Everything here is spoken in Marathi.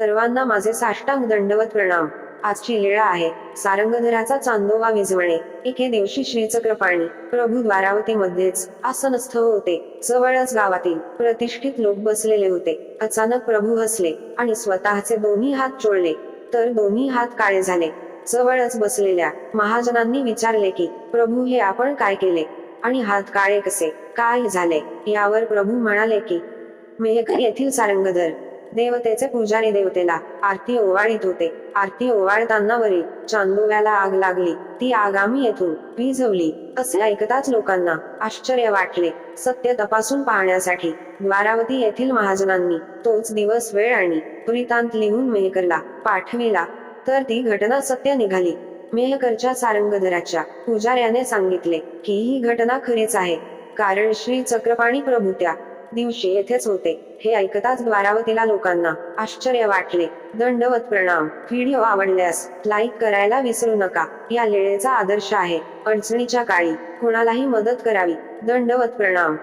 सर्वांना माझे साष्टांग दंडवत प्रणाम. आजची लीळा आहे. सारंगधराचा चांदोवा विजवणे. एके दिवशी श्रीचक्रपाणी. प्रभू द्वारावती मध्येच आसनस्थ होते. जवळच गावातील प्रतिष्ठित लोक बसलेले होते. अचानक प्रभू हसले आणि स्वतःचे दोन्ही हात चोळले. तर दोन्ही हात काळे झाले. जवळच बसलेल्या महाजनांनी विचारले की प्रभू हे आपण काय केले? आणि हात काळे कसे? काय झाले? यावर प्रभू म्हणाले की मेहकर येथील सारंगधर देवतेचे पुजारी देवतेला आरती ओवाळीत होते. आरती ओवाळताना वरील चांदोव्याला आग लागली. ती आग आम्ही येथून विझवली. असे ऐकताच लोकांना आश्चर्य वाटले. सत्य तपासून पाहण्यासाठी द्वारावती येथील महाजनांनी तोच दिवस वेळ आणि वृत्तांत लिहून मेहकरला पाठविला. तर ती घटना सत्य निघाली. मेहकरच्या सारंगधराच्या पुजाऱ्याने सांगितले की ही घटना खरीच आहे. कारण श्री चक्रपाणी प्रभू त्या दिवशी येथेच होते. हे ऐकताच द्वारावतीला लोकांना आश्चर्य वाटले. दंडवत प्रणाम. व्हिडिओ आवडल्यास लाईक करायला विसरू नका. या लेळेचा आदर्श आहे. अडचणीच्या काळी कुणालाही मदत करावी. दंडवत प्रणाम.